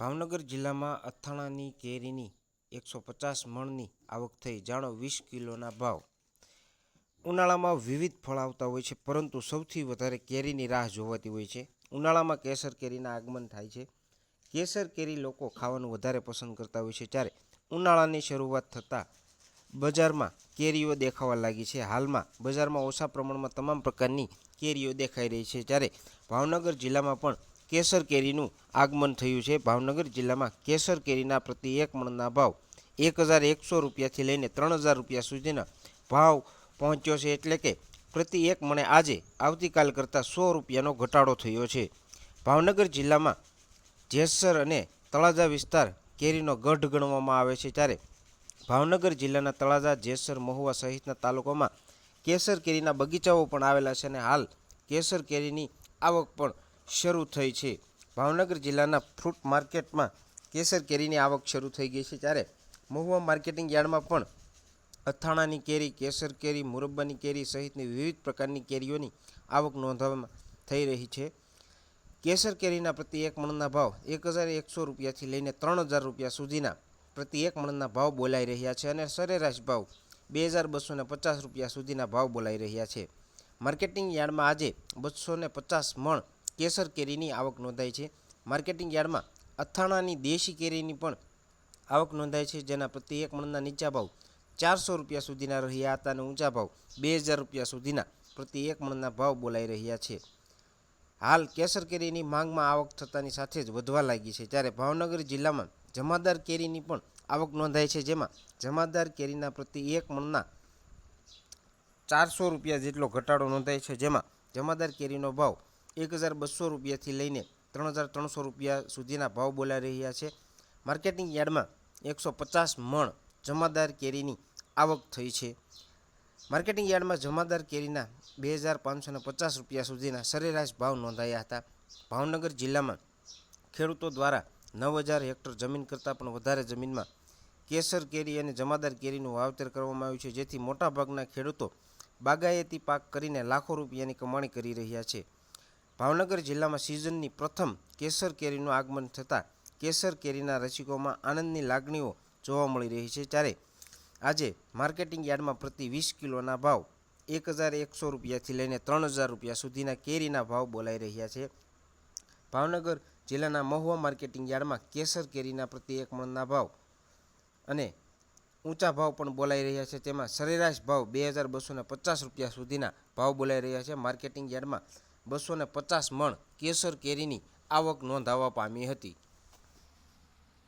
ભાવનગર જિલ્લામાં અથાણાની કેરીની એકસો પચાસ મણની આવક થઈ. જાણો, વીસ કિલોના ભાવ. ઉનાળામાં વિવિધ ફળ આવતા હોય છે, પરંતુ સૌથી વધારે કેરીની રાહ જોવાતી હોય છે. ઉનાળામાં કેસર કેરીના આગમન થાય છે. કેસર કેરી લોકો ખાવાનું વધારે પસંદ કરતા હોય છે. ત્યારે ઉનાળાની શરૂઆત થતાં બજારમાં કેરીઓ દેખાવા લાગી છે. હાલમાં બજારમાં ઓછા પ્રમાણમાં તમામ પ્રકારની કેરીઓ દેખાઈ રહી છે. જ્યારે ભાવનગર જિલ્લામાં પણ કેસર કેરીનું આગમન થયું છે. ભાવનગર જિલ્લામાં કેસર કેરીના પ્રતિ એક મણના ભાવ એક હજાર એકસો રૂપિયાથી લઈને ત્રણ હજાર રૂપિયા સુધીના ભાવ પહોંચ્યો છે. એટલે કે પ્રતિ એક મણે આજે આવતીકાલ કરતાં સો રૂપિયાનો ઘટાડો થયો છે. ભાવનગર જિલ્લામાં જેસર અને તળાજા વિસ્તાર કેરીનો ગઢ ગણવામાં આવે છે. ત્યારે ભાવનગર જિલ્લાના તળાજા, જેસર, મહુવા સહિતના તાલુકામાં કેસર કેરીના બગીચાઓ પણ આવેલા છે અને હાલ કેસર કેરીની આવક પણ શરૂ થઈ છે. ભાવનગર જિલ્લાના ફ્રૂટ માર્કેટમાં કેસર કેરીની આવક શરૂ થઈ ગઈ છે ત્યારે મહુવા માર્કેટિંગ યાર્ડમાં પણ અથાણાની કેરી, કેસર કેરી, મુરબ્બાની કેરી સહિતની વિવિધ પ્રકારની કેરીઓની આવક નોંધવામાં થઈ રહી છે. કેસર કેરીના પ્રતિ એક મણના ભાવ એક હજાર એકસો રૂપિયાથી લઈને ત્રણ હજાર રૂપિયા સુધીના પ્રતિ એક મણના ભાવ બોલાઈ રહ્યા છે અને સરેરાશ ભાવ બે હજાર બસોને પચાસ રૂપિયા સુધીના ભાવ બોલાઈ રહ્યા છે. માર્કેટિંગ યાર્ડમાં આજે બસો પચાસ મણ કેસર કેરીની આવક નોંધાઈ છે. માર્કેટિંગ યાર્ડમાં અથાણાની દેશી કેરીની પણ આવક નોંધાઈ છે, જેના પ્રતિ એક મણના નીચા ભાવ ચારસો રૂપિયા સુધીના રહ્યા હતા અને ઊંચા ભાવ બે હજાર રૂપિયા સુધીના પ્રતિ એક મણના ભાવ બોલાઈ રહ્યા છે. હાલ કેસર કેરીની માંગમાં આવક થતાની સાથે જ વધવા લાગી છે. ત્યારે ભાવનગર જિલ્લામાં જમાદાર કેરીની પણ આવક નોંધાઈ છે, જેમાં જમાદાર કેરીના પ્રતિ એક મણના ચારસો રૂપિયા જેટલો ઘટાડો નોંધાય છે, જેમાં જમાદાર કેરીનો ભાવ એક હજાર બસો રૂપિયાથી લઈને ત્રણ હજાર ત્રણસો રૂપિયા સુધીના ભાવ બોલાઈ રહ્યા છે. માર્કેટિંગ યાર્ડમાં એકસો પચાસ મણ જમાદાર કેરીની આવક થઈ છે. માર્કેટિંગ યાર્ડમાં જમાદાર કેરીના બે હજાર પાંચસો પચાસ રૂપિયા સુધીના સરેરાશ ભાવ નોંધાયા હતા. ભાવનગર જિલ્લામાં ખેડૂતો દ્વારા નવ હજાર હેક્ટર જમીન કરતાં પણ વધારે જમીનમાં કેસર કેરી અને જમાદાર કેરીનું વાવેતર કરવામાં આવ્યું છે, જેથી મોટાભાગના ખેડૂતો બાગાયતી પાક કરીને લાખો રૂપિયાની કમાણી કરી રહ્યા છે. ભાવનગર જિલ્લામાં સિઝનની પ્રથમ કેસર કેરીનું આગમન થતાં કેસર કેરીના રસિકોમાં આનંદની લાગણીઓ જોવા મળી રહી છે. ત્યારે આજે માર્કેટિંગ યાર્ડમાં પ્રતિ વીસ કિલોના ભાવ એક હજાર એકસો રૂપિયાથી લઈને ત્રણ હજાર રૂપિયા સુધીના કેરીના ભાવ બોલાઈ રહ્યા છે. ભાવનગર જિલ્લાના મહુવા માર્કેટિંગ યાર્ડમાં કેસર કેરીના પ્રતિ એક મણના ભાવ અને ઊંચા ભાવ પણ બોલાઈ રહ્યા છે. તેમાં સરેરાશ ભાવ બે હજાર બસો ને પચાસ રૂપિયા સુધીના ભાવ બોલાઈ રહ્યા છે. માર્કેટિંગ યાર્ડમાં બસો ને પચાસ મણ કેસર કેરીની આવક નોંધાવા પામી હતી.